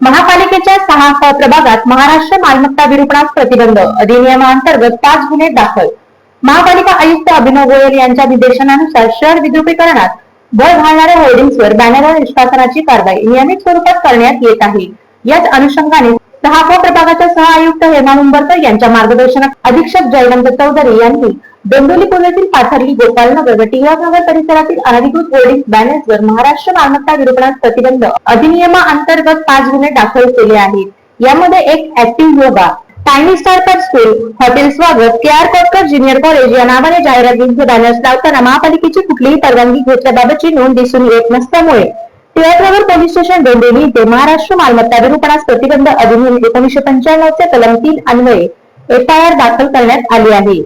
महापालिकेच्या सहा क प्रभागात महाराष्ट्र मालमत्ता विरूपणास प्रतिबंध अधिनियमांतर्गत पाच गुन्हे दाखल. महापालिका आयुक्त अभिनव गोयल यांच्या निर्देशनानुसार शहर विद्रुपीकरणात भर घालणाऱ्या होर्डिंग्सवर बॅनरवर निष्कासनाची कारवाई नियमित स्वरूपात करण्यात येत आहे. याच अनुषंगाने सहा प्रभागाच्या सह आयुक्त हेमा मुंबरकर यांच्या मार्गदर्शनात अधीक्षक जयवंत चौधरी यांनी डोंबिवली पुण्यातील पाथर्डी गोपालनगर व टिळकनगर परिसरातील अनधिकृत होर्डिंग बॅनर्सवर महाराष्ट्र मालमत्ता विरूपणास प्रतिबंध अधिनियमाअंतर्गत पाच गुन्हे दाखल केले आहेत. यामध्ये एक active yoga tiny star pre school hotel स्वागत K R Kotkar junior college या नावाने जाहिरात जाहिरातींचे बॅनर्स लावताना महापालिकेची कुठलीही परवानगी घेतल्याबाबतची नोंद दिसून येत नसल्यामुळे टिळकनगर पोलीस स्टेशन डोंबिवली येथे महाराष्ट्र मालमत्ता विरूपणास प्रतिबंध अधिनियम एकोणीशे पंच्याण्णव चे कलम तीन अन्वये एफ आय आर दाखल करण्यात आली आहे.